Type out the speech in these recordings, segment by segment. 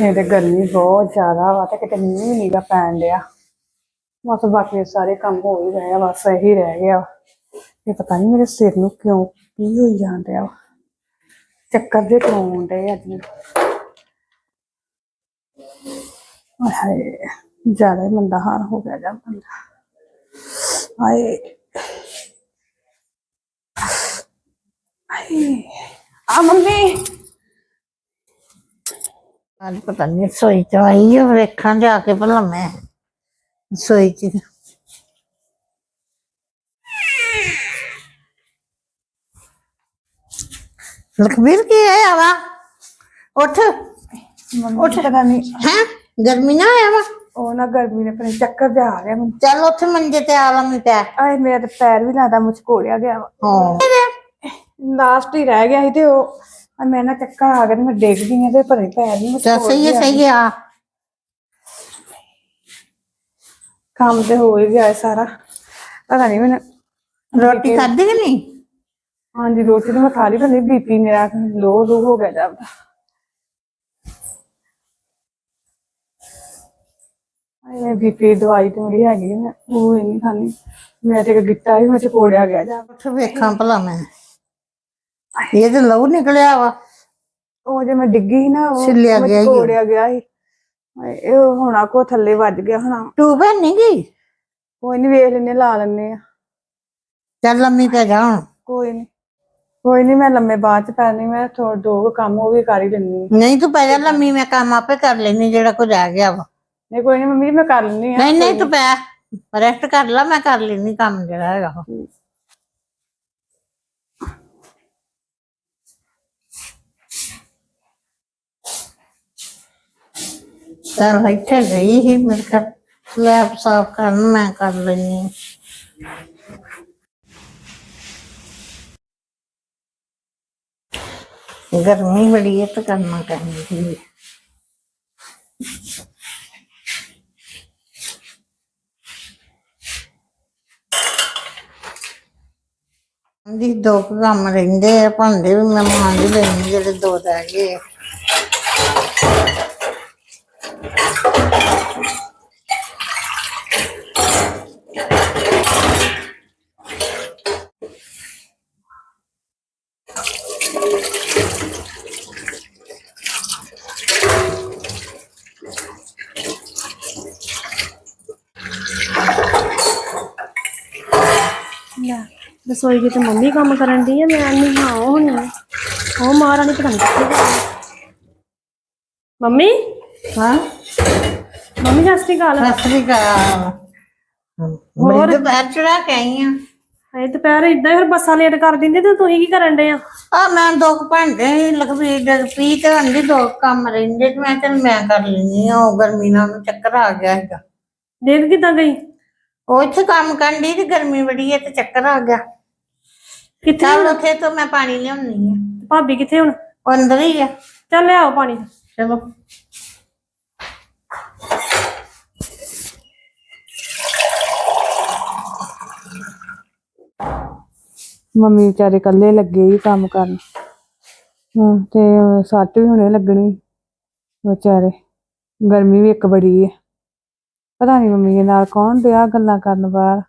ਇਹ ਤੇ ਗਰਮੀ ਬਹੁਤ ਜ਼ਿਆਦਾ ਵਾ ਤੇ ਕਿਤੇ ਮੀਂਹ ਵੀ ਨੀਗਾ ਪੈਣ ਡਿਆ। ਬਸ ਬਾਕੀ ਸਾਰੇ ਕੰਮ ਹੋ ਹੀ ਗਏ ਆ, ਬਸ ਇਹੀ ਰਹਿ ਗਿਆ ਵਾ। ਇਹ ਪਤਾ ਨਹੀਂ ਮੇਰੇ ਸਿਰ ਨੂੰ ਕਿਉਂ ਕੀ ਹੋਈ ਜਾਣ ਡਿਆ ਵਾ। ਚੱਕਰ ਦੇ ਕਿਉਂ ਆਉਂਦੇ ਅੱਜ। ਮੈਨੂੰ ਆਏ ਹਾਏ, ਜ਼ਿਆਦਾ ਹੀ ਮੰਦਾ ਹਾਲ ਹੋ ਗਿਆ ਜਾਂ ਬੰਦਾ। ਹਾਏ ਹਾਏ। ਆ ਮੰਮੀ। ਅੱਜ ਪਤਾ ਨਹੀਂ ਸੋਈ ਚ ਆਈ ਆ ਵੇਖਾਂ ਜਾ ਕੇ ਭਲਾ ਮੈਂ। ਸੋਈ ਚ। ਲਖਬੀਰ ਕੀ ਹੈ ਵਾ? ਉੱਠ। ਮੰਮੀ ਪਤਾ ਨਹੀਂ ਹੈ? ਗਰਮੀ ਨਾ ਆਇਆ ਵਾ? ਉਹ ਨਾ ਗਰਮੀ ਨੇ ਆਪਣੇ ਚੱਕਰ ਜਿਹਾ ਆ ਗਿਆ ਮੈਨੂੰ। ਚੱਲ ਉੱਥੇ ਮੰਜੇ ਤੇ ਆ ਲੰਮੀ ਪੈ। ਆਏ ਮੇਰਾ ਤੇ ਪੈਰ ਵੀ ਲਾਦਾ ਮੁਚਕੋੜਿਆ ਗਿਆ ਵਾ। ਹਾਂ। ਲਾਸਟ ਹੀ ਰਹਿ ਗਿਆ ਸੀ ਤੇ ਉਹ ਆ ਮੈਂ ਨਾ ਚੱਕਰ ਆ ਗਿਆ ਤੇ ਮੈਂ ਗਈ ਆ ਤੇ ਭਰੇ ਪੈਰ ਨਹੀਂ ਚੱਲ ਸਹੀ ਹੈ ਸਹੀ ਹੈ ਆ। ਕੰਮ ਤੇ ਹੋ ਹੀ ਗਿਆ ਹੈ ਸਾਰਾ। ਪਤਾ ਨਹੀਂ ਮੈਨੂੰ ਰੋਟੀ ਖਾਧੀ ਕਿ ਨਹੀਂ? ਹਾਂਜੀ ਰੋਟੀ ਤਾਂ ਮੈਂ ਖਾ ਲਈ ਪਰ ਬੀਪੀ ਮੇਰਾ ਲੋ ਲੋ ਹੋ ਗਿਆ ਜਾਂਦਾ ਆਏ ਬੀਪੀ ਦਵਾਈ ਤੇ ਮੇਰੀ ਹੈਗੀ ਆ, ਮੈਂ ਉਹ ਹੀ ਨਹੀਂ ਖਾਣੀ ਮੈਂ ਤੇ ਇੱਕ ਗਿੱਟਾ ਵੀ ਮੈਂ ਚਕੋੜਿਆ ਗਿਆ ਜਾ ਉੱਠ ਵੇਖਾਂ ਭਲਾ ਮੈਂ। ਇਹ ਤੇ ਲਹੂ ਨਿਕਲਿਆ ਵਾ ਉਹ ਜੇ ਮੈਂ ਡਿੱਗੀ ਸੀ ਨਾ ਉਹ ਛਿੱਲਿਆ ਮੈਂ ਗਿਆ ਓ। ਚਕੋੜਿਆ ਗਿਆ ਸੀ। ਹਾਏ, ਇਹ ਹੋਣਾ ਕੋ ਥੱਲੇ ਵੱਜ ਗਿਆ ਹੋਣਾ। ਟੂਬ ਨਹੀਂ ਗਈ? ਕੋਈ ਨਹੀਂ ਵੇਖ ਲੈਨੇ ਲਾ ਲੈਨੇ ਆ। ਚੱਲ ਲੰਮੀ ਪੈ ਜਾ ਹੁਣ। ਕੋਈ ਨਹੀਂ ਕੋਈ ਨਹੀਂ ਮੈਂ ਲੰਮੇ ਬਾਅਦ ਚ ਪੈਣੀ ਮੈਂ ਥੋੜਾ ਦੋ ਕੁ ਕੰਮ ਉਹ ਵੀ ਕਰ ਹੀ ਲੈਣੀ ਨਹੀਂ ਤੂੰ ਪੈ ਜਾ ਲੰਮੀ ਮੈਂ ਕੰਮ ਆਪੇ ਕਰ ਲੈਣੀ ਜਿਹੜਾ ਕੁਝ ਰਹਿ ਗਿਆ ਵਾ। ਨਹੀਂ ਕੋਈ ਨਹੀਂ ਮੰਮੀ ਜੀ ਮੈਂ ਕਰ ਲੈਣੀ ਆ ਨਹੀਂ ਨਹੀਂ ਤੂੰ ਪੈ ਰੈਸਟ ਕਰ ਲੈ ਮੈਂ ਕਰ ਲੈਣੀ ਕੰਮ ਜਿਹੜਾ ਹੈਗਾ ਉਹ। ਚੱਲ ਇੱਥੇ ਗਈ ਸੀ ਮੇਰੇ ਘਰ ਸਲੈਬ ਸਾਫ਼ ਕਰਨ, ਮੈਂ ਕਰ ਲੈਣੀ ਗਰਮੀ ਬੜੀ ਹੈ ਤਾਂ ਕਰਨਾ ਪੈਂਦੀ ਹੈ ਦੀ ਦੋ ਕੰਮ ਰਹਿੰਦੇ ਆ, ਭਾਂਡੇ ਵੀ ਮੈਂ ਮਾਂਜ ਲੈਣੀ ਜਿਹੜੇ ਦੋ ਰਹਿ ਗਏ ਆ। ਲੈ ਰਸੋਈ ਵਿੱਚ ਮੰਮੀ ਕੰਮ ਕਰਨ ਦੀ ਆ ਮੈਂ ਨਹੀਂ ਹਾਂ ਉਹ ਨਹੀਂ। ਉਹ ਮਹਾਰਾਣੀ ਪਤਾ ਨਹੀਂ ਕਿੱਥੇ ਗਈ ਮੰਮੀ? ਹਾਂ? ਮੰਮੀ ਸਤਿ ਸ਼੍ਰੀ ਅਕਾਲ। ਸਤਿ ਸ੍ਰੀ ਅਕਾਲ। ਹੋਰ? ਦੁਪਹਿਰ ਚੜਾ ਕੇ ਆਈ ਆ। ਹਏ ਦੁਪਹਿਰ ਇਦਾਂ ਫਿਰ ਬੱਸਾਂ ਲੇਟ ਕਰ ਦਿੰਦੇ ਤੇ ਤੁਸੀਂ ਕੀ ਕਰਨ ਦੇ ਆ? ਆ ਮੈਂ ਦੋ ਭਾਂਡੇ ਲਖਵੀਰ ਦੇ ਪੀ ਤੇ ਅੰਦੀ ਦੋ ਕੰਮ ਰਹਿੰਦੇ ਤੇ ਮੈਂ ਚੱਲ ਮੈਂ ਕਰ ਲੈਣੀ ਆ ਉਹ ਗਰਮੀ ਨਾਲ ਉਹਨੂੰ ਚੱਕਰ ਆ ਗਿਆ ਹੈਗਾ। ਦੇਖ ਕਿਦਾਂ ਗਈ? ਉਹ ਇੱਥੇ ਕੰਮ ਕਰਨ ਦੀ ਤੇ ਗਰਮੀ ਬੜੀ ਹੈ ਤੇ ਚੱਕਰ ਆ ਗਿਆ। ਕਿੱਥੇ ਚੱਲ ਉੱਥੇ ਤੋਂ ਮੈਂ ਪਾਣੀ ਲਿਆਉਣੀ ਆ। ਭਾਬੀ ਕਿੱਥੇ ਹੁਣ? ਉਹ ਅੰਦਰ ਹੀ ਆ। ਚੱਲ ਲਿਆਓ ਪਾਣੀ। ਚਲੋ। ਮੰਮੀ ਵਿਚਾਰੇ ਇਕੱਲੇ ਲੱਗੇ ਹੀ ਕੰਮ ਕਰਨ। ਹਾਂ ਤੇ ਸੱਟ ਵੀ ਹੁਣੇ ਲੱਗਣੀ ਵਿਚਾਰੇ। ਗਰਮੀ ਵੀ ਇੱਕ ਬੜੀ ਹੈ ਪਤਾ ਨਹੀਂ ਮੰਮੀ ਦੇ ਨਾਲ ਕੌਣ ਡਿਆ ਗੱਲਾਂ ਕਰਨ ਬਾਹਰ।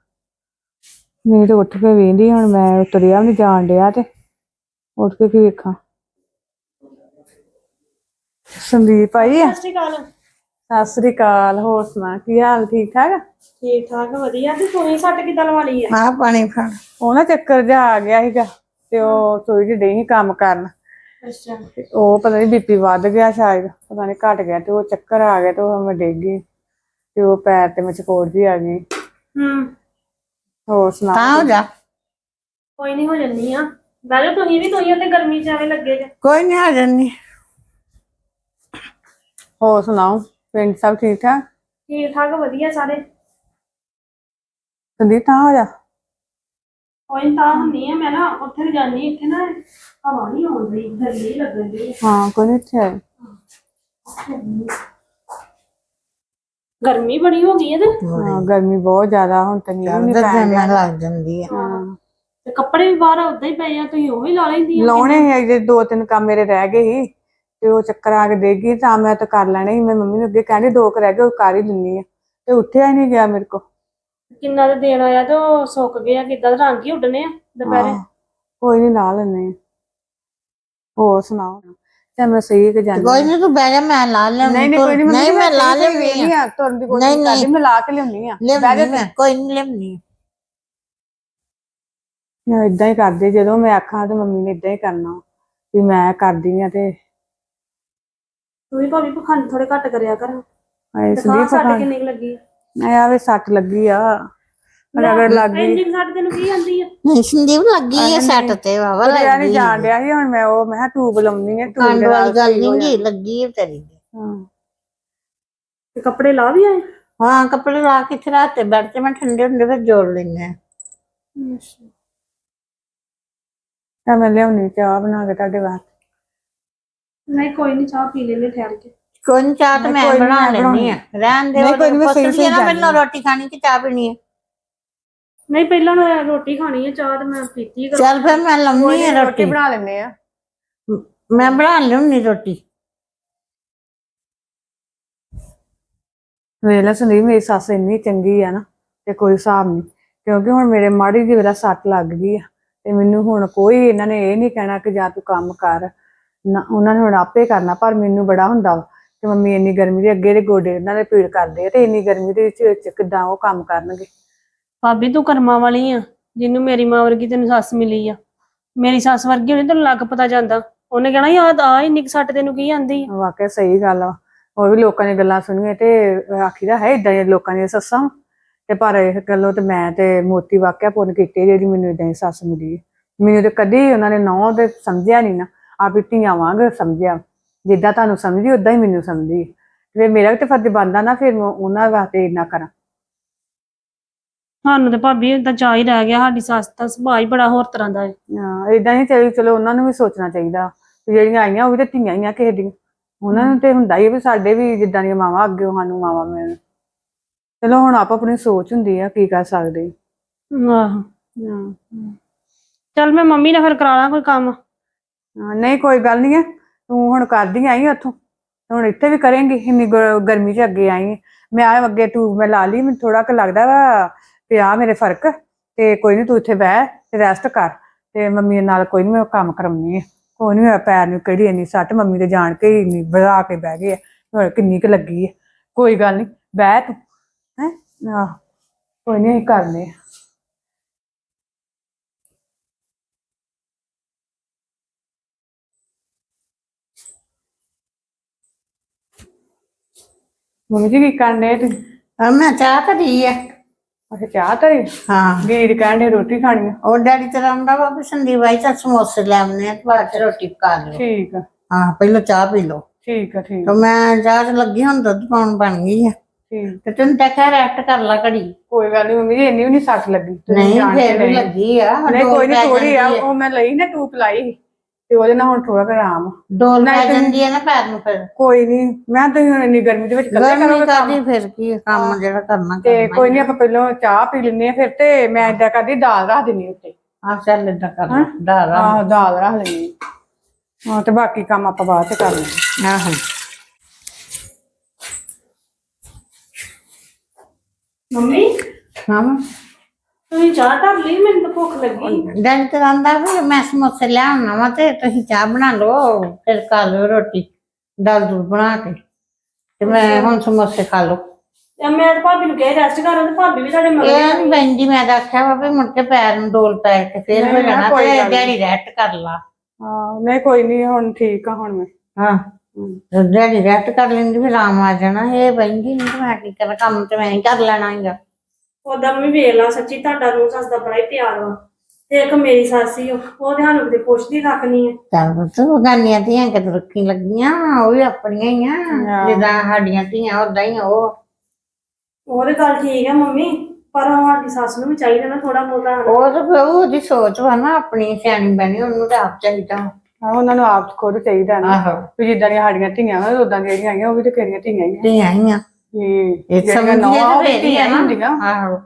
ਨਹੀਂ ਤੇ ਉੱਠ ਕੇ ਵੇਂਦੀ ਹੁਣ ਮੈਂ ਤੁਰਿਆ ਵੀ ਨਹੀਂ ਜਾਣ ਡਿਆ ਤੇ। ਉੱਠ ਕੇ ਕੀ ਵੇਖਾਂ? ਸੰਦੀਪ ਆਈ ਆ? ਸਤਿ ਸ਼੍ਰੀ ਅਕਾਲ। ਸਤਿ ਸ੍ਰੀ ਅਕਾਲ ਹੋਰ ਸੁਣਾ ਕੀ ਹਾਲ ਠੀਕ ਠਾਕ? ਠੀਕ ਠਾਕ ਵਧੀਆ। ਤੇ ਤੁਸੀਂ ਸੱਟ ਕਿਦਾਂ ਲਵਾ ਲਈ ਆ? ਆ ਪਾਣੀ ਫੜ ਉਹ ਨਾ ਚੱਕਰ ਜਿਹਾ ਆ ਗਿਆ ਸੀਗਾ ਤੇ ਉਹ ਸੋਈ ਜਿਹੀ ਡਈ ਸੀ ਕੰਮ ਕਰਨ। ਅੱਛਾ। ਤੇ ਉਹ ਪਤਾ ਨਹੀਂ ਬੀਪੀ ਵੱਧ ਗਿਆ ਸ਼ਾਇਦ ਪਤਾ ਨਹੀਂ ਘਟ ਗਿਆ ਤੇ ਉਹ ਚੱਕਰ ਆ ਗਿਆ ਤੇ ਉਹ ਮੈਂ ਡਿੱਗ ਗਈ। ਤੇ ਉਹ ਪੈਰ ਤੇ ਮੈਂ ਚਕੋੜ ਜੀ ਆ ਗਈ। ਹੂੰ। ਹੋਰ ਸੁਣਾ ਤਾਂ ਹੋ ਜਾ। ਕੋਈ ਨਹੀਂ ਹੋ ਜੰਨੀ ਆ। ਜਾਓ ਤੁਸੀਂ ਵੀ ਤੁਸੀਂ ਉੱਤੇ ਗਰਮੀ ਚ ਐਵੇਂ ਲੱਗੇ ਜੇ। ਕੋਈ ਨਹੀਂ ਆ ਜੰਨੀ ਹੋਰ ਸੁਣਾਓ ਪਿੰਡ ਸਭ ਠੀਕ ਠਾਕ? ਠੀਕ ਠਾਕ ਵਧੀਆ ਸਾਰੇ। ਸੰਦੀਪ ਤਾਂ ਹੋ ਜਾ। ਕੋਈ ਤਾਂ ਹੁੰਨੀ ਆ। ਮੈਂ ਨਾ ਉੱਥੇ ਵੀ ਜਾਨੀ ਇੱਥੇ ਨਾ ਹਵਾ ਨਹੀਂ ਰਹੀ ਗਰਮੀ ਲੱਗਣ ਦੀ ਹਾਂ ਕੋਈ ਨਹੀਂ ਇੱਥੇ ਆਏ ਗਰਮੀ ਬੜੀ ਹੋ ਗਈ ਹੈ ਤੇ? ਹਾਂ ਗਰਮੀ ਬਹੁਤ ਜ਼ਿਆਦਾ ਹੁਣ ਤਾਂ ਨਹੀਂ ਲੱਗ ਜਾਂਦੀ ਆ। ਹਾਂ ਤੇ ਕੱਪੜੇ ਵੀ ਬਾਹਰ ਉਦਾਂ ਹੀ ਪਏ ਆ ਤੁਸੀਂ ਉਹ ਹੀ ਲਾ ਲੈਂਦੀ ਆ ਲਾਉਣੇ ਸੀ ਅਜੇ ਦੋ ਤਿੰਨ ਕੰਮ ਮੇਰੇ ਰਹਿ ਗਏ ਸੀ ਤੇ ਉਹ ਚੱਕਰ ਆ ਕੇ ਦੇਗੀ ਤਾਂ ਮੈਂ ਤਾਂ ਕਰ ਲੈਣੇ ਸੀ ਮੈਂ ਮੰਮੀ ਨੂੰ ਅੱਗੇ ਕਹਿੰਦੀ ਦੋ ਕੁ ਰਹਿ ਗਏ ਉਹ ਕਰ ਹੀ ਦਿੰਨੀ ਆ। ਤੇ ਉੱਠਿਆ ਹੀ ਨਹੀਂ ਗਿਆ ਮੇਰੇ ਕੋ ਕਿੰਨਾ ਤੇ ਦੇਣ ਆਇਆ ਤੇ ਉਹ ਸੁੱਕ ਗਿਆ ਕਿੱਦਾਂ ਦੇ ਰੰਗ ਹੀ ਉੱਡਣੇ ਆ ਦੁਪਹਿਰੇ? ਕੋਈ ਨਹੀਂ ਲਾ ਲੈਣੇ ਆ। ਹੋਰ ਸੁਣਾਓ? ਤੇ ਮੈਂ ਸਹੀ ਕਿ ਜਾਂਦੀ ਕੋਈ ਨਹੀਂ ਤੂੰ ਬਹਿ ਜਾ ਮੈਂ ਲਾ ਲਿਆਉਂਦੀ ਨਹੀਂ ਨਹੀਂ ਕੋਈ ਨਹੀਂ ਨਹੀਂ ਮੈਂ ਲਾ ਲੈਂਦੀ ਨਹੀਂ ਆ। ਤੁਰਨ ਦੀ ਕੋਈ ਨਹੀਂ, ਨਹੀਂ ਕਰਦੀ ਮੈਂ ਲਾ ਕੇ ਲਿਆਉਣੀ ਆ। ਲਿਆਉਂਦੀ ਮੈਂ ਕੋਈ ਨਹੀਂ ਲਿਆਉਂਦੀ ਮੈਂ ਇਦਾਂ ਹੀ ਕਰਦੀ ਜਦੋਂ ਮੈਂ ਆਖਾਂ ਤੇ ਮੰਮੀ ਨੇ ਇਦਾਂ ਹੀ ਕਰਨਾ ਵੀ ਮੈਂ ਕਰਦੀ ਆ ਤੇ ਤੂੰ ਵੀ ਭਾਵੇਂ ਪਖੰਡ ਥੋੜੇ ਘੱਟ ਕਰਿਆ ਕਰ। ਦਿਖਾ ਸੰਦੀਪ ਸਾਡੇ ਖਾਨ ਕਿੰਨੀ ਕੁ ਲੱਗੀ ਮੈਂ ਆਵੇ ਸੱਟ ਲੱਗੀ ਆ। ਰਗੜ ਲੱਗ ਗਈ ਕੁ ਸੱਟ ਤੈਨੂੰ ਕੀ ਆਂਦੀ ਆ? ਨਹੀਂ ਸੰਦੀਪ ਲੱਗੀ ਹੈ ਸੱਟ ਤੇ ਵਾਵਾ ਉਹਦਾ ਨਹੀਂ ਲੱਗੀ ਜਾਣ ਡਿਆ ਸੀ ਹੁਣ ਮੈਂ ਉਹ ਮੈਂ ਕਿਹਾ ਟੂਬ ਲਾਉਣੀ ਆ ਟੂਬ ਕੰਡ ਦੇ ਵਾਲੀ ਨਾਲ ਗੱਲ ਨਹੀਂ ਗੀ ਲੱਗੀ ਹੈ ਤੇਰੀ ਹਾਂ। ਤੇ ਕੱਪੜੇ ਲਾ ਵੀ ਆਏ? ਹਾਂ ਕੱਪੜੇ ਲਾ ਕੇ ਇੱਥੇ ਰਾਤ ਤੇ ਬੈਠ ਤੇ ਮੈਂ ਠੰਡੇ ਹੁੰਦੇ ਫਿਰ ਜੋੜ ਲੈਂਦੇ ਆ। ਤਾਂ ਮੈਂ ਲਿਆਉਣੀ ਚਾਹ ਬਣਾ ਕੇ ਤੁਹਾਡੇ ਵਾਸਤੇ। ਨਹੀਂ ਕੋਈ ਨਹੀਂ ਚਾਹ ਪੀ ਲੈਨੇ ਠਹਿਰ ਕੇ। ਕੋਈ ਨੀ ਚਾਹ ਤਾਂ ਮੈਂ ਬਣਾ ਲੈਣੀ ਆ। ਰਹਿਣ ਦੇ ਨਹੀਂ, ਕੋਈ ਨੀ, ਮੈਂ ਸਹੀ- ਸਹੀ ਨਾ ਜਾਂਦੀ ਪਹਿਲਾਂ ਰੋਟੀ ਖਾਣੀ ਕਿ ਚਾਹ ਪੀਣੀ ਹੈ ਨਹੀਂ ਪਹਿਲਾਂ ਮੈਂ ਰੋਟੀ ਖਾਣੀ ਹੈ ਚਾਹ ਤੇ ਮੈਂ ਪੀਤੀ ਕਰ ਚੱਲ ਫਿਰ ਮੈਂ ਲਾਉਣੀ ਹੈ ਰੋਟੀ ਬਣਾ ਲੈਣੇ ਆ। ਮੈਂ ਬਣਾ ਲਿਆਉਣੀ ਰੋਟੀ। ਵੇਲਾ ਸੰਦੀਪ ਮੇਰੀ ਸੱਸ ਇੰਨੀ ਚੰਗੀ ਆ ਨਾ ਤੇ ਕੋਈ ਹਿਸਾਬ ਨਹੀਂ। ਕਿਉਂਕਿ ਹੁਣ ਮੇਰੇ ਮਾੜੀ ਜਿਹੀ ਵੇਲਾ ਸੱਟ ਲੱਗ ਗਈ ਆ ਤੇ ਮੈਨੂੰ ਹੁਣ ਕੋਈ ਇਹਨਾਂ ਨੇ ਇਹ ਨਹੀਂ ਕਹਿਣਾ ਕਿ ਜਾਂ ਤੂੰ ਕੰਮ ਕਰ। ਨਾ ਉਹਨਾਂ ਨੇ ਹੁਣ ਆਪੇ ਕਰਨਾ ਪਰ ਮੈਨੂੰ ਬੜਾ ਹੁੰਦਾ ਵਾ ਕਿ ਮੰਮੀ ਇੰਨੀ ਗਰਮੀ ਦੇ ਅੱਗੇ ਦੇ ਗੋਡੇ ਇਹਨਾਂ ਦੇ ਪੀੜ ਕਰਦੇ ਆ ਤੇ ਇੰਨੀ ਗਰਮੀ ਦੇ ਵਿੱਚ ਕਿੱਦਾਂ ਉਹ ਕੰਮ ਕਰਨਗੇ। ਭਾਬੀ ਤੂੰ ਕਰਮਾਂ ਵਾਲੀ ਆ, ਜਿਹਨੂੰ ਮੇਰੀ ਮਾਂ ਵਰਗੀ ਤੈਨੂੰ ਸੱਸ ਮਿਲੀ ਆ। ਮੇਰੀ ਸੱਸ ਵਰਗੀ ਹੋਣੀ ਤੈਨੂੰ ਲੱਗ ਪਤਾ ਜਾਂਦਾ। ਉਹਨੇ ਕਹਿਣਾ ਯਾਦ ਆ ਇੰਨੀ ਕੁ ਸੱਟ ਤੈਨੂੰ ਕੀ ਆਂਦੀ ਆ? ਵਾਕਿਆ ਸਹੀ ਗੱਲ ਆ। ਹੋਰ ਵੀ ਲੋਕਾਂ ਦੀਆਂ ਗੱਲਾਂ ਸੁਣੀਆਂ ਤੇ ਆਖੀਦਾ ਹੈ ਇਦਾਂ ਦੀਆਂ ਲੋਕਾਂ ਦੀਆਂ ਸੱਸਾਂ। ਤੇ ਪਰ ਇਹ ਗੱਲੋਂ ਤੇ ਮੈਂ ਤੇ ਮੋਤੀ ਵਾਕਿਆ ਪੁੰਨ ਕੀਤੀ ਜਿਹੜੀ ਮੈਨੂੰ ਇਦਾਂ ਦੀ ਸੱਸ ਮਿਲੀ ਮੈਨੂੰ ਤੇ ਕਦੀ ਉਹਨਾਂ ਨੇ ਨੌ ਤੇ ਸਮਝਿਆ ਨਹੀਂ ਨਾ। ਆਪੀ ਧੀਆਂ ਵਾਂਗ ਸਮਝਿਆ। ਜਿੱਦਾਂ ਤੁਹਾਨੂੰ ਸਮਝੀ ਉਦਾਂ ਹੀ ਮੈਨੂੰ ਸਮਝੀ ਤੇ ਮੇਰਾ ਵੀ ਤੇ ਫਰਜ਼ ਬਣਦਾ ਨਾ, ਫਿਰ ਉਹਨਾਂ ਵਾਸਤੇ ਇੰਨਾ ਕਰਾਂ। ਸਾਨੂੰ ਤੇ ਭਾਬੀ ਏਦਾਂ ਚਾਹ ਹੀ ਰਹਿ ਗਿਆ ਸਾਡੀ ਸੱਸ ਦਾ ਸੁਭਾਅ ਹੀ ਬੜਾ ਹੋਰ ਤਰ੍ਹਾਂ ਦਾ ਹੈ। ਇਦਾਂ ਹੀ ਚਾਹੀ ਚਲੋ ਉਹਨਾਂ ਨੂੰ ਵੀ ਸੋਚਣਾ ਚਾਹੀਦਾ ਵੀ ਜਿਹੜੀਆਂ ਆਈਆਂ ਉਹ ਵੀ ਤੇ ਧੀਆਂ ਹੀ ਆ ਕਿਸੇ ਦੀਆਂ। ਉਹਨਾਂ ਨੂੰ ਤੇ ਹੁੰਦਾ ਹੀ ਆ ਵੀ ਸਾਡੇ ਵੀ ਜਿੱਦਾਂ ਦੀਆਂ ਮਾਵਾਂ ਅੱਗੇ ਸਾਨੂੰ ਮਾਵਾਂ ਮਿਲਣ। ਚਲੋ ਹੁਣ ਆਪ ਆਪਣੀ ਸੋਚ ਹੁੰਦੀ ਆ ਕੀ ਕਰ ਸਕਦੇ। ਆਹੋ। ਹਾਂ। ਚੱਲ ਮੈਂ ਮੰਮੀ ਨਾਲ ਫਿਰ ਕਰਾ ਲਾਂ ਕੋਈ ਕੰਮ। ਹਾਂ, ਨਹੀਂ ਕੋਈ ਗੱਲ ਨਹੀਂ ਹੈ ਤੂੰ ਹੁਣ ਕਰਦੀ ਆਈ ਉੱਥੋਂ। ਹੁਣ ਇੱਥੇ ਵੀ ਕਰੇਂਗੀ ਇੰਨੀ ਗ- ਗਰਮੀ 'ਚ ਅੱਗੇ ਆਈ ਆਂ। ਮੈਂ ਆ ਅੱਗੇ ਟੂਬ ਮੈਂ ਲਾ ਲਈ ਮੈਨੂੰ ਥੋੜਾ ਕੁ ਲੱਗਦਾ ਵਾ ਪਿਆ ਮੇਰੇ ਫ਼ਰਕ ਤੇ ਕੋਈ ਨਹੀਂ ਤੂੰ ਇੱਥੇ ਬਹਿ ਤੇ ਰੈਸਟ ਕਰ ਤੇ ਮੰਮੀ ਨਾਲ ਕੋਈ ਨਹੀਂ ਮੈਂ ਕੰਮ ਕਰਾਉਣੀ ਹੈ ਕੋਈ ਨਹੀਂ ਪੈਰ ਨੂੰ ਕਿਹੜੀ ਇੰਨੀ ਸੱਟ, ਮੰਮੀ ਦੇ ਜਾਣ ਕੇ ਹੀ ਇੰਨੀ ਵਧਾ ਕੇ ਬਹਿ ਗਏ ਆ। ਕਿੰਨੀ ਕੁ ਲੱਗੀ ਹੈ ਕੋਈ ਗੱਲ ਨਹੀਂ ਬਹਿ ਤੂੰ, ਹੈ? ਆਹ, ਕੋਈ ਨਹੀਂ ਅਸੀਂ ਕਰਨੇ ਮੰਮੀ ਜੀ ਕੀ ਕਰਨੇ ਤੂੰ ਮੈਂ ਚਾਹ ਤਾਂ ਪੀ ਆ। ਅੱਛਾ ਚਾਹ ਤਰੀ ਹਾਂ। ਵੀਰ ਕਹਿੰਦੇ ਰੋਟੀ ਖਾਣੀ ਆ? ਉਹ ਡੈਡੀ ਤੇਰਾ ਆਉਂਦਾ ਵਾ ਵੀ ਸੰਦੀਪ ਆਈ ਤਾਂ ਸਮੋਸੇ ਲੈ ਆਉਂਦੇ ਆ ਤੇ ਬਾਅਦ ਚ ਰੋਟੀ ਪਕਾ ਲਿਓ। ਠੀਕ ਆ। ਹਾਂ ਪਹਿਲਾਂ ਚਾਹ ਪੀ ਲਓ। ਠੀਕ ਆ ਠੀਕ ਤੇ ਮੈਂ ਚਾਹ ਚ ਲੱਗੀ ਹੁਣ ਦੁੱਧ ਪਾਉਣ ਬਣ ਗਈ ਆ। ਠੀਕ। ਤੇ ਤੈਨੂੰ ਤਾਂ ਕਹਿ ਰੈਸਟ ਕਰ ਲਾ ਘੜੀ। ਕੋਈ ਗੱਲ ਨਹੀਂ ਮੰਮੀ ਜੀ ਇੰਨੀ ਵੀ ਨਹੀਂ ਸੱਟ ਲੱਗੀ। ਤੁਸੀਂ ਨਹੀਂ ਜਾਣ ਕੇ ਫੇਰ ਵੀ ਨਹੀਂ। ਲੱਗੀ ਆ ਨਹੀਂ ਕੋਈ ਨਹੀਂ ਪੈ ਥੋੜੀ ਆ ਜਾਂਦੀ ਉਹ ਮੈਂ ਲਈ ਨਾ ਟੂਪ ਲਾਈ ਸੀ, ਤੇ ਉਹਦੇ ਨਾਲ ਹੁਣ ਥੋੜਾ ਆਰਾਮ ਆ। ਡੋਲ ਪੈ ਜਾਂਦੀ ਹੈ ਨਾ ਪੈਰ ਨੂੰ ਫਿਰ। ਕੋਈ ਨਹੀਂ ਮੈਂ ਤਾਂ ਹੁਣ ਇੰਨੀ ਗਰਮੀ ਦੇ ਵਿੱਚ ਕੱਲੇ ਗਰਮੀ ਕਰੋਗੇ ਕੰਮ। ਕਰਦੀ ਫਿਰ ਕੀ ਆ, ਕੰਮ ਜਿਹੜਾ ਕਰਨਾ ਤੇ ਕਰਨਾ ਕੋਈ ਨਹੀਂ ਆਪਾਂ ਪਹਿਲਾਂ ਚਾਹ ਪੀ ਲੈਂਦੇ ਆ ਫਿਰ ਤੇ ਮੈਂ ਏਦਾਂ ਕਰਦੀ ਦਾਲ ਰੱਖ ਦਿੰਨੀ ਉੱਤੇ। ਆ ਚੱਲ ਏਦਾਂ ਕਰ ਲਾ ਡਾਰਾ ਆਹ ਦਾਲ ਰੱਖ ਲੈਂਦੀ ਹਾਂ। ਹਾਂ ਤੇ ਬਾਕੀ ਕੰਮ ਆਪਾਂ ਬਾਅਦ ਚ ਕਰ ਲਾਂਗੇ। ਆਹੋ। ਮੰਮੀ? ਹਾਂ ਤੁਸੀਂ ਚਾਹ ਢੱਕ ਲਈ? ਮੈਨੂੰ ਤਾਂ ਭੁੱਖ ਲੱਗੀ। ਡੈਡੀ ਤੇ ਆਂਦਾ ਵੀ ਮੈਂ ਸਮੋਸੇ ਲਿਆਉਣਾ ਵਾ ਤੇ ਤੁਸੀਂ ਚਾਹ ਬਣਾ ਲਓ ਫਿਰ ਖਾ ਲਓ ਰੋਟੀ ਦਾਲ ਦੂਲ ਬਣਾ ਕੇ ਤੇ ਮੈਂ ਹੁਣ ਸਮੋਸੇ ਖਾ ਲਓ। ਤੇ ਮੈਂ ਤਾਂ ਭਾਬੀ ਨੂੰ ਕਿਹਾ ਰੈਸਟ ਕਰਨ ਤੇ ਭਾਬੀ ਵੀ ਤੁਹਾਡੇ ਮਗਰ ਇਹ ਨੀ ਭੈਣ ਜੀ ਮੈਂ ਤਾਂ ਆਖਿਆ ਵਾ ਵੀ ਮੁੜ ਕੇ ਪੈਰ ਨੂੰ ਡੋਲ ਪੈ ਕੇ ਫੇਰ ਹੋ ਨਹੀਂ, ਜਾਣਾ ਕੋਈ ਤੇ ਗੱਲ ਨੀ। ਡੈਡੀ ਰੈਸਟ ਕਰ ਲਾ। ਹਾਂ ਨਹੀਂ ਕੋਈ ਨਹੀਂ ਹੁਣ ਠੀਕ ਆ ਹੁਣ ਮੈਂ। ਹਾਂ। ਹਮ। ਤੇ ਡੈਡੀ ਰੈਸਟ ਕਰ ਲੈਂਦੀ ਫਿਰ ਆਰਾਮ ਆ ਜਾਣਾ। ਇਹ ਜੀ ਨਹੀਂ ਮੈਂ ਕੀ ਕਰਾਂ ਕੰਮ ਤੇ ਮੈਂ ਹੀ ਕਰ ਲੈਣਾ ਹੈਗਾ। ਉਦਾਂ ਮੰਮੀ ਵੇਖ ਲਾ ਸੱਚੀ ਤੁਹਾਡਾ ਨੂੰ ਸੱਸ ਦਾ ਬੜਾ ਹੀ ਪਿਆਰ ਵਾ। ਤੇ ਇੱਕ ਮੇਰੀ ਸੱਸ ਸੀ ਉਹ ਉਹ ਤੇ ਸਾਨੂੰ ਕਿਤੇ ਪੁੱਛਦੀ ਤੱਕ ਨਹੀਂ ਹੈ ਚੱਲ ਤੂੰ ਗਾਨੀਆਂ ਧੀਆਂ ਕਿਤੇ ਰੱਖੀ ਲੱਗੀਆਂ ਉਹ ਵੀ ਆਪਣੀਆਂ ਹੀ ਆ ਹਾਂ। ਜਿੱਦਾਂ ਸਾਡੀਆਂ ਧੀਆਂ ਉਦਾਂ ਹੀ ਉਹ। ਉਹ ਤੇ ਗੱਲ ਠੀਕ ਹੈ ਮੰਮੀ ਪਰ ਸਾਡੀ ਸੱਸ ਨੂੰ ਵੀ ਚਾਹੀਦਾ ਨਾ ਥੋੜਾ ਬਹੁਤਾ। ਉਹ ਤਾਂ ਫਿਰ ਉਹਦੀ ਸੋਚ ਵਾ ਨਾ ਆਪਣੀ ਸਿਆਣੀ ਬਣੀ ਉਹਨੂੰ ਤਾਂ ਆਪ ਚਾਹੀਦਾ। ਹਾਂ ਉਹਨਾਂ ਨੂੰ ਆਪ ਖੁਦ ਚਾਹੀਦਾ ਨਾ। ਆਹੋ। ਵੀ ਜਿੱਦਾਂ ਦੀਆਂ ਸਾਡੀਆਂ ਧੀਆਂ ਵਾ ਉਦਾਂ ਦੀਆਂ ਜਿਹੜੀਆਂ ਆਈਆਂ ਉਹ ਵੀ ਤੇ ਕਿਹੜੀਆਂ ਧੀਆਂ ਹੀ ਆ। ਧੀਆਂ ਹੀ ਆ। ਇਹ ਤਾਂ ਉਹ ਵੀ ਫੇਰ ਹੀ ਆ ਧੀਆਂ ਹੀ ਨਾ। ਹੁੰਦੀਆਂ। ਆਹੋ।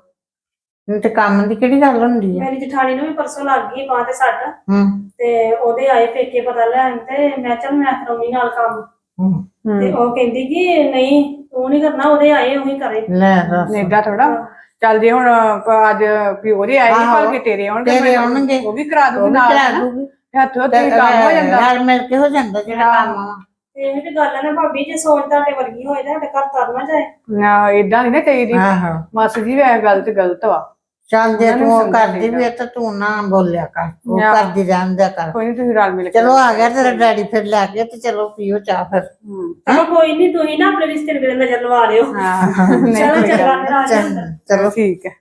ਨਹੀਂ ਤੇ ਕੰਮ ਦੀ ਕਿਹੜੀ ਗੱਲ ਹੁੰਦੀ ਹੈ ਮੇਰੀ ਜਠਾਣੀ ਨੂੰ ਵੀ ਪਰਸੋਂ ਲੱਗ ਗਈ ਬਾਂਹ ਤੇ ਸੱਟ। ਹੂੰ। ਤੇ ਉਹਦੇ ਆਏ ਪੇਕੇ ਪਤਾ ਲੈਣ ਤੇ ਮੈਂ ਚੱਲ ਮੈਂ ਕਰਾਉਣੀ ਨਾਲ ਕੰਮ। ਹੂੰ। ਤੇ ਉਹ ਕਹਿੰਦੀ ਕਿ ਨਹੀਂ ਤੂੰ ਨਹੀਂ ਕਰਨਾ ਉਹਦੇ ਆਏ ਉਹੀ ਕਰੇ। ਲੈ ਦੱਸ। ਏਦਾਂ ਥੋੜਾ ਚੱਲ ਜੇ ਹੁਣ ਅੱਜ ਵੀ ਉਹਦੇ ਆਏ ਆਹੋ। ਭਲ ਕੇ ਤੇਰੇ ਆਉਣਗੇ ਤੇਰੇ ਮੈਂ ਆਉਣਗੇ। ਉਹ ਵੀ ਕਰਾ ਦੂੰਗੀ ਨਾਲ ਕਰਾ ਹਨਾ। ਦੂਗੀ। ਹੱਥੋਂ ਹੱਥੀ ਕੰਮ ਹੋ ਜਾਂਦਾ। ਨਾਲ ਮਿਲ ਕੇ ਹੋ ਜਾਂਦਾ ਜਿਹੜਾ ਕੰਮ ਆ। ਤੇ ਇਹ ਤੇ ਗੱਲ ਹੈ ਨਾ ਭਾਬੀ ਜੇ ਸੋਚ ਤੁਹਾਡੇ ਵਰਗੀ ਹੋਏ ਤਾਂ ਸਾਡੇ ਘਰ ਤਰ ਨਾ ਜਾਏ। ਨਾ ਇਦਾਂ ਨਹੀਂ ਨਾ ਚਾਹੀਦੀ ਆਹੋ ਮਾਸੀ ਜੀ ਵੈ ਗੱਲ ਤੇ ਗਲਤ ਵਾ। ਚੱਲ ਜੇ ਉਹਨਾਂ ਨੂੰ ਤੂੰ ਉਹ ਸਮਝਾ ਕਰਦੀ ਵੀ ਹੈ ਤਾਂ ਤੂੰ ਨਾ ਬੋਲਿਆ ਕਰ ਉਹ ਆਹ। ਕਰਦੀ ਰਹਿੰਦਾ ਕਰ। ਕੋਈ ਨਹੀਂ ਤੁਸੀਂ ਰਲ ਮਿਲ ਕੇ ਚਲੋ ਆ ਗਿਆ ਤੇਰਾ ਡੈਡੀ ਫਿਰ ਲੈ ਕੇ ਤੇ ਚਲੋ ਪੀਓ ਚਾਹ ਫਿਰ। ਚਲੋ ਕੋਈ ਨਹੀਂ ਤੁਸੀਂ ਨਾ ਆਪਣੇ ਰਿਸ਼ਤੇ ਨੂੰ ਕਿਤੇ ਨਜ਼ਰ ਲਵਾ ਲਿਓ। ਹਾਂ। ਨਹੀਂ ਚਲੋ ਚੰਗਾ ਫਿਰ ਆ ਜਾਓ ਚਲੋ। ਠੀਕ ਹੈ।